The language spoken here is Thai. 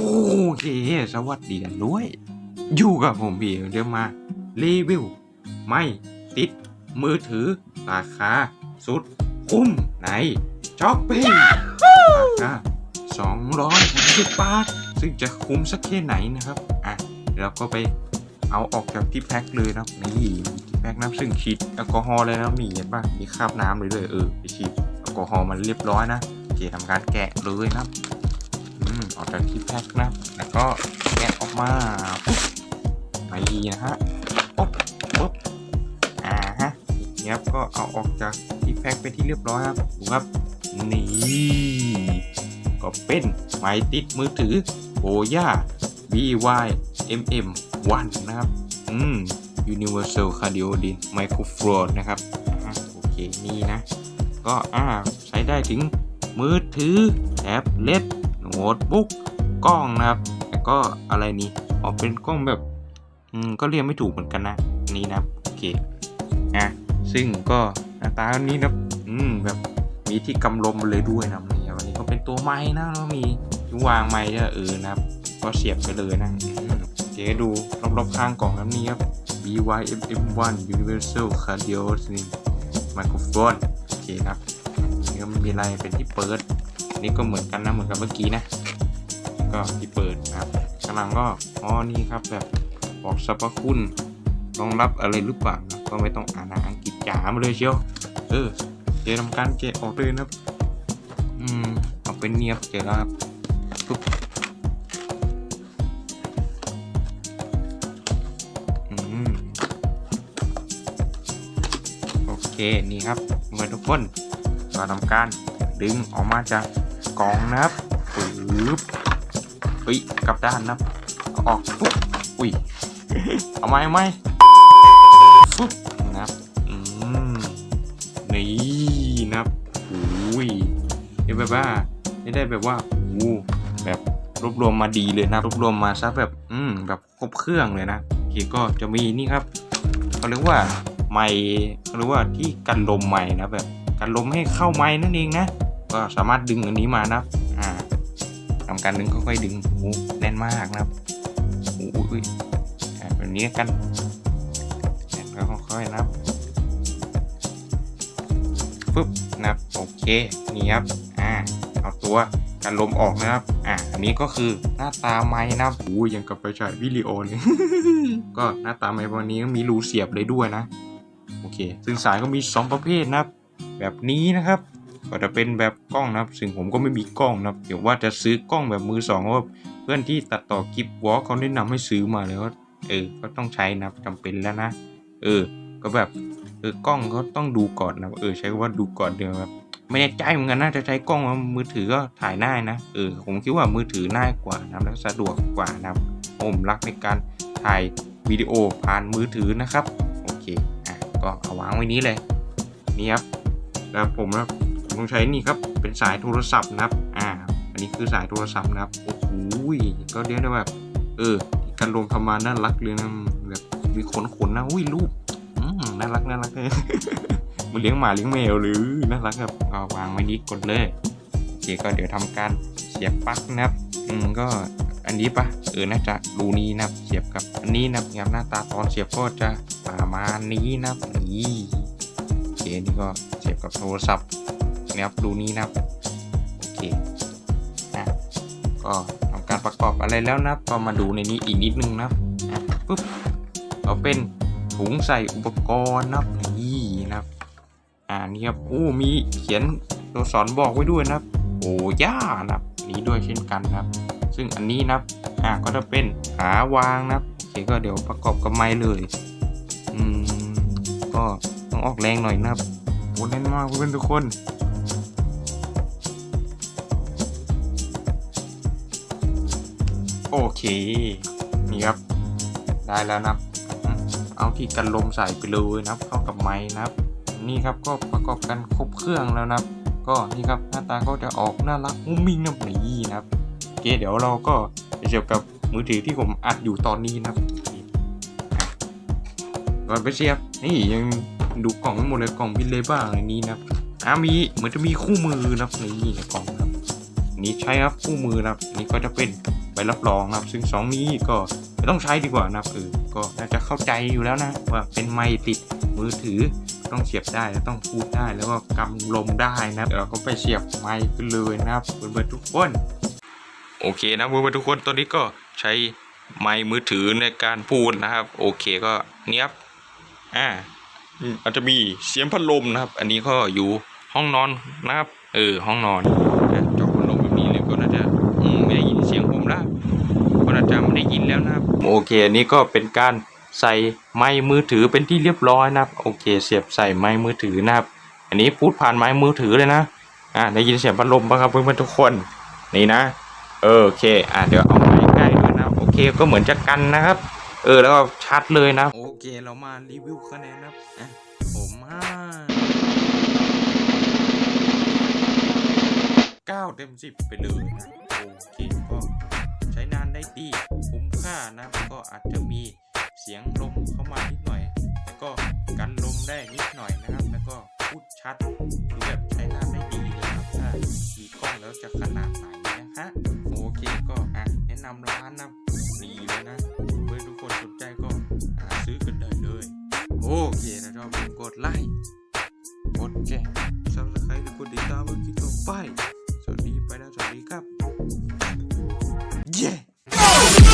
โอเค สวัสดีกันด้วย อยู่กับผมพี่เดี๋ยวมา รีวิว ไม่ ติด มือถือ ราคา สุด คุ้มในช้อปปี้ราคา260บบาท ซึ่งจะคุ้มสักแค่ไหนนะครับ อะเดี๋ยวเราก็ไปเอาออกจากที่แพ็คเลยนะนี่ที่แพ็คน้ำซึ่งฉีดแอลกอฮอล์เลยนะมีเห็นปะมีคราบน้ำเลยเลยเออไปฉีดแอลกอฮอล์มันเรียบร้อยนะโอเคทำการแกะเลยนะครับ ออกจากที่แพ็คนะ แล้วก็แกะออกมาปุ๊บไปนะฮะปุ๊บปุ๊บอ่าฮะนี่ครับก็เอาออกจากที่แพ็คไปที่เรียบร้อยครับดูครับนี่ก็เป็นไม้ติดมือถือโอย่า BY MM 1 นะครับ อืม Universal Cardiodin Microphone นะครับอโอเค นี่นะ ก็อ่าใช้ได้ถึงมือถือแท็บเล็ต โน้ตบุ๊กกล้องนะครับแล้วก็อะไรนี่ออกเป็นกล้องแบบ อืมก็เรียกไม่ถูกเหมือนกันนะนี่นะโอเคอะซึ่งก็หน้าตาแบบนี้นะอืมแบบมีที่กำลมเลยด้วยนะนี่วันนี้ก็เป็นตัวไม้นะแล้วมีวางไม้เนี่ยเออนะครับ ก็เสียบไปเลยนะอืมเจ๊ดูรอบๆข้างกล่องครับนี่ครับ BYMM1 Universal Cardio Microphone โอเคครับนี่ก็มีอะไรเป็นที่เปิด นี่ก็เหมือนกันนะเหมือนกับเมื่อกี้นะก็ที่เปิดนะครับข้างหลังก็อ๋อนี่ครับแบบบอกสรรพคุณรองรับอะไรหรือเปล่านะก็ไม่ต้องอ่านนังอังกฤษจ๋ามาเลยเชียวเออเดี๋ยวทำการแกะออกเลยนะครับอืมเอาเป็นเนียบเจอแล้วครับปุ๊บอืมโอเคนี่ครับเมื่อทุกคนก็ทำการดึงออกมาจาก กล่องนะครับปึ๊บเฮ้ยกลับด้านนะครับเอาออกปุ๊บอุ้ยเอาไหมเอาไหมปุ๊บนะครับอืมนี่นะครับอุ้ยเดี๋ยแบบว่าได้แบบว่าโอ้แบบรวบรวมมาดีเลยนะรวบรวมมาซะแบบอืมแบบครบเครื่องเลยนะโอเคก็จะมีนี่ครับเขาเรียกว่าไม้เขาเรียกว่าที่กันลมไม้นะแบบกันลมให้เข้าไม้นั่นเองนะ ก็สามารถดึงอันนี้มานะครับอ่าทำการดึงค่อยๆดึงโอ้โหแน่นมากนะครับโอ้ยแบบนี้กันแล้วค่อยๆนะครับปึ๊บนะครับโอเคนี่ครับอ่าเอาตัวกันลมออกนะครับ อ่าอันนี้ก็คือหน้าตาไม้นะครับโอ้ยยังกับไปฉายวิดีโอเลยก็หน้าตาไม้วันนี้มีรูเสียบเลยด้วยนะ โอเค ซึ่งสายก็มี 2 ประเภทนะครับ แบบนี้นะครับ ก็จะเป็นแบบกล้องนะครับ ซึ่งผมก็ไม่มีกล้องนะครับ เดี๋ยวว่าจะซื้อกล้องแบบมือสองเพราะเพื่อนที่ตัดต่อคลิปวอลเขาแนะนำให้ซื้อมาเลยว่าเออ ก็ต้องใช้นะครับจำเป็นแล้วนะ เออ ก็แบบเออกล้องเขาต้องดูก่อนนะเออใช้ว่าดูก่อนเดี๋ยวแบบไม่แน่ใจเหมือนกันนะจะใช้กล้องมือถือก็ถ่ายได้นะเออผมคิดว่ามือถือง่ายกว่านะและสะดวกกว่านะผมรักในการถ่ายวิดีโอผ่านมือถือนะครับโอเคอะก็เอาวางไว้นี้เลยนี่ครับแล้วผมนะ ผมต้องใช้นี่ครับ เป็นสายโทรศัพท์นะครับ อ่า อันนี้คือสายโทรศัพท์นะครับ โอ้โหก็เรียกได้แบบ เออ การลงทำมาน่ารักเลยนะ แบบมีขนขนๆนะ อุ้ยรูปอืมน่ารักน่ารักเลยมันเลี้ยงหมาเลี้ยงแมวหรือ น่ารักครับเอาวางไว้นี้กดเลย โอเค ก็เดี๋ยวทำการเสียบปลั๊กนะครับ อืม ก็อันนี้ปะเออ น่าจะรูนี้นะครับ เสียบกับอันนี้นะครับหน้าตาตอนเสียบก็จะประมาณนี้นะครับนี่โอเคนี่ก็เสียบกับโทรศัพท์ นะครับรูนี้นะครับโอเคอะก็ทำการประกอบอะไรแล้วนะก็มาดูในนี้อีกนิดนึงนะครับอะปุ๊บเอาเป็นถุงใส่อุปกรณ์นะนี่นะครับอ่านี่ครับโอ้มีเขียนตัวสอนบอกไว้ด้วยนะครับโอ้ย่านะครับนี้ด้วยเช่นกันนะครับ ซึ่งอันนี้นะครับอ่าก็จะเป็นขาวางนะครับโอเคก็เดี๋ยวประกอบกับไม้เลยอืมก็ต้องออกแรงหน่อยนะครับโอ้แน่นมากเพื่อนทุกคน โอเค นี่ครับ ได้แล้วนะเอาที่กันลมใส่ไปเลยนะครับเข้ากับไม้นะครับ นี่ครับก็ประกอบกันครบเครื่องแล้วนะครับ ก็นี่ครับหน้าตาก็จะออกน่ารักมุ้งมิ้งนะนี่นะครับโอเคเดี๋ยวเราก็จะเสียบกับมือถือที่ผมอัดอยู่ตอนนี้นะครับอะก่อนไปเสียบนี่ยังดูกล่องหมดเลยกล่องพิเลบ้างในนี้นะครับอ่ามีเหมือนจะมีคู่มือนะครับนี่ในกล่องครับนนี้ใช้ครับคู่มือนะครับนนี้ก็จะเป็น ใบรับรองนะครับ ซึ่งสองนี้ก็ไม่ต้องใช้ดีกว่านะครับเออก็น่าจะเข้าใจอยู่แล้วนะว่าเป็นไมค์ติดมือถือต้องเสียบได้แล้วต้องพูดได้แล้วก็กำลมได้นะเราก็ไปเสียบไมค์กันเลยนะครับเพื่อนๆทุกคนโอเคนะเพื่อนๆทุกคนตอนนี้ก็ใช้ไมค์มือถือในการพูดนะครับ โอเคก็เนี้ยบอ่าอาจจะมีเสียงพัดลมนะครับ อันนี้ก็อยู่ห้องนอนนะครับ เออห้องนอนจอพัดลมแบบนี้เลยก็น่าจะอืมไม่ได้เก็น่าจะไม่ได้ยินแล้วนะครับ โอเคอันนี้ก็เป็นการใส่ไมค์มือถือเป็นที่เรียบร้อยนะครับโอเค เสียบใส่ไมค์มือถือนะครับ อันนี้พูดผ่านไมค์มือถือเลยนะอ่าได้ยินเสียงพัดลมป่ะครับเพื่อนๆทุกคนนี่นะเออโอเคอะเดี๋ยวเอาไม้ใกล้ด้วยนะโอเคก็เหมือนจะกันนะครับ เออแล้วก็ชัดเลยนะ โอเคเรามารีวิวคะแนนนะครับอะผมห้าเก้าเต็มสิบไปเลยนะ นะก็อาจจะมีเสียงลมเข้ามานิดหน่อย แต่ก็กันลมได้นิดหน่อยนะครับ แล้วก็พูดชัดคือแบบใช้หน้าได้ดีเลยครับถ้ามีกล้องแล้วจะขนาดไหนนะฮะโอเคก็อะแนะนำร้านนะดีเลยนะเพื่อทุกคนสนใจก็หาซื้อกันได้เลย โอเคนะชอบกดไลค์กดแชร์ซับสครต์กดติดตามเพื่อคลิปต่อไปสวัสดีไปแล้วสวัสดีครับ Yeah!